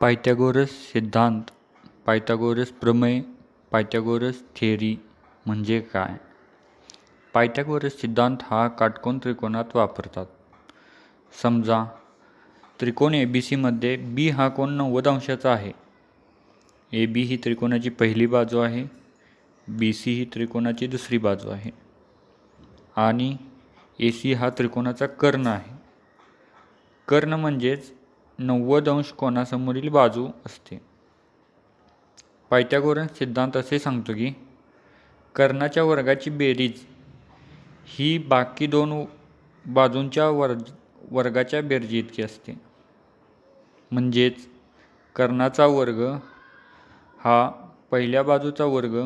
Pythagoras सिद्धांत Pythagoras प्रमेय Pythagoras theory म्हणजे काय? पायथ्यागोरस सिद्धांत हा काटकोन त्रिकोणात वापरतात. समजा त्रिकोण ए बी सीमध्ये बी हा कोण नव्वद अंशाचा आहे. ए बी ही त्रिकोणाची पहिली बाजू आहे. बी सी ही त्रिकोणाची दुसरी बाजू आहे. आणि ए सी हा त्रिकोणाचा कर्ण आहे. कर्ण म्हणजेच नव्वद अंश कोणासमोरील बाजू असते. पायथ्यागोरन सिद्धांत असे सांगतो की कर्णाच्या वर्गाची बेरीज ही बाकी दोन बाजूंच्या वर्ग वर्गाच्या बेरजी इतकी असते. म्हणजेच कर्णाचा वर्ग हा पहिल्या बाजूचा वर्ग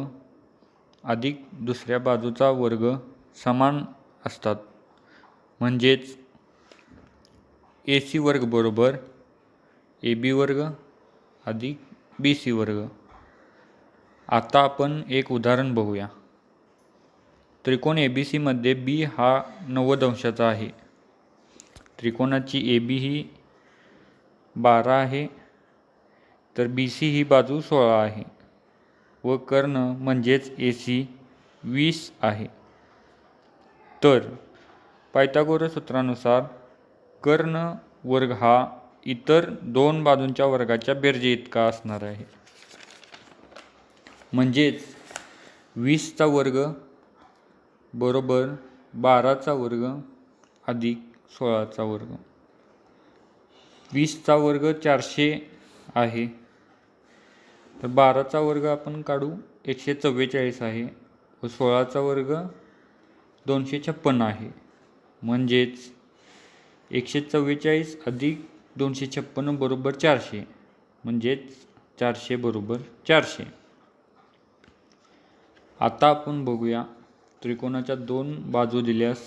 अधिक दुसऱ्या बाजूचा वर्ग समान असतात. म्हणजेच ए सी वर्ग बरोबर ए बी वर्ग अधिक बी सी वर्ग. आता आपण एक उदाहरण बघूया. त्रिकोण ए बी सीमध्ये बी हा नव्वद अंशाचा आहे. त्रिकोणाची ए बी ही बारा आहे. तर बी सी ही बाजू सोळा आहे. व कर्ण म्हणजेच ए सी वीस आहे. तर पायथागोरस सूत्रानुसार कर्ण वर्ग हा इतर दोन बाजूंच्या वर्गाच्या बेरजे इतका असणार आहे. म्हणजेच वीसचा वर्ग बरोबर बाराचा वर्ग अधिक सोळाचा वर्ग. वीसचा वर्ग चारशे आहे. तर बाराचा वर्ग आपण काढू एकशे चव्वेचाळीस आहे. व सोळाचा वर्ग दोनशे छप्पन्न आहे. म्हणजेच एकशे चव्वेचाळीस अधिक दोनशे छप्पन्न बरोबर चारशे. म्हणजेच चारशे बरोबर चारशे. आता आपण बघूया त्रिकोणाच्या दोन बाजू दिल्यास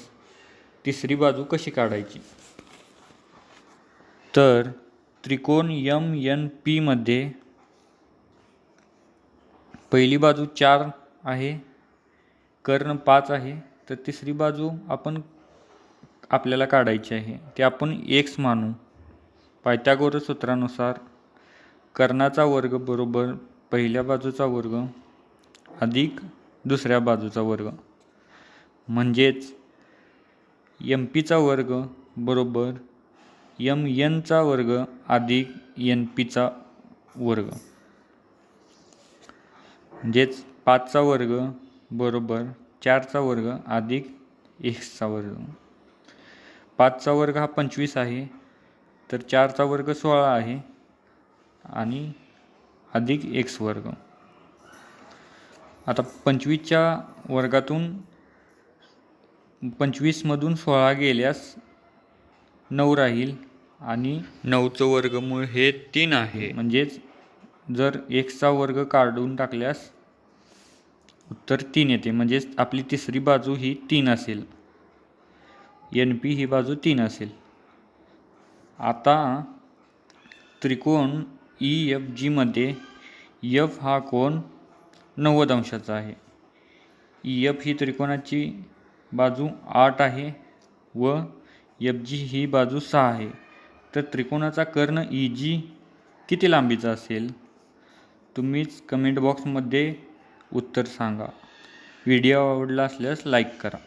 तिसरी बाजू कशी काढायची? तर त्रिकोण यम एन पीमध्ये पहिली बाजू चार आहे कर्ण पाच आहे. तर तिसरी बाजू आपण आपल्याला काढायची आहे ते आपण एक्स मानू. पायथागोरस सूत्रानुसार कर्णाचा वर्ग बरोबर पहिल्या बाजूचा वर्ग अधिक दुसऱ्या बाजूचा वर्ग. म्हणजेच एम पीचा वर्ग बरोबर यम एनचा वर्ग अधिक एन पीचा वर्ग. म्हणजेच पाचचा वर्ग बरोबर चारचा वर्ग अधिक एक्सचा वर्ग. पाचचा वर्ग हा पंचवीस आहे. तर चारचा वर्ग सोळा आहे आणि अधिक एक्स वर्ग. आता पंचवीसच्या वर्गातून पंचवीसमधून सोळा गेल्यास नऊ राहील आणि नऊचं वर्गमूळ हे तीन आहे. म्हणजेच जर एक्सचा वर्ग काढून टाकल्यास उत्तर तीन येते. म्हणजेच आपली तिसरी बाजू ही तीन असेल. एन पी ही बाजू तीन असेल. आता त्रिकोण ई एफ जीमध्ये यफ हा कोण नव्वद अंशाचा आहे. ई एफ ही त्रिकोणाची बाजू आठ आहे व एफ जी ही बाजू सहा आहे. तर त्रिकोणाचा कर्ण ई जी किती लांबीचा असेल? तुम्हीच कमेंट बॉक्समध्ये उत्तर सांगा. व्हिडिओ आवडला असल्यास लाईक करा.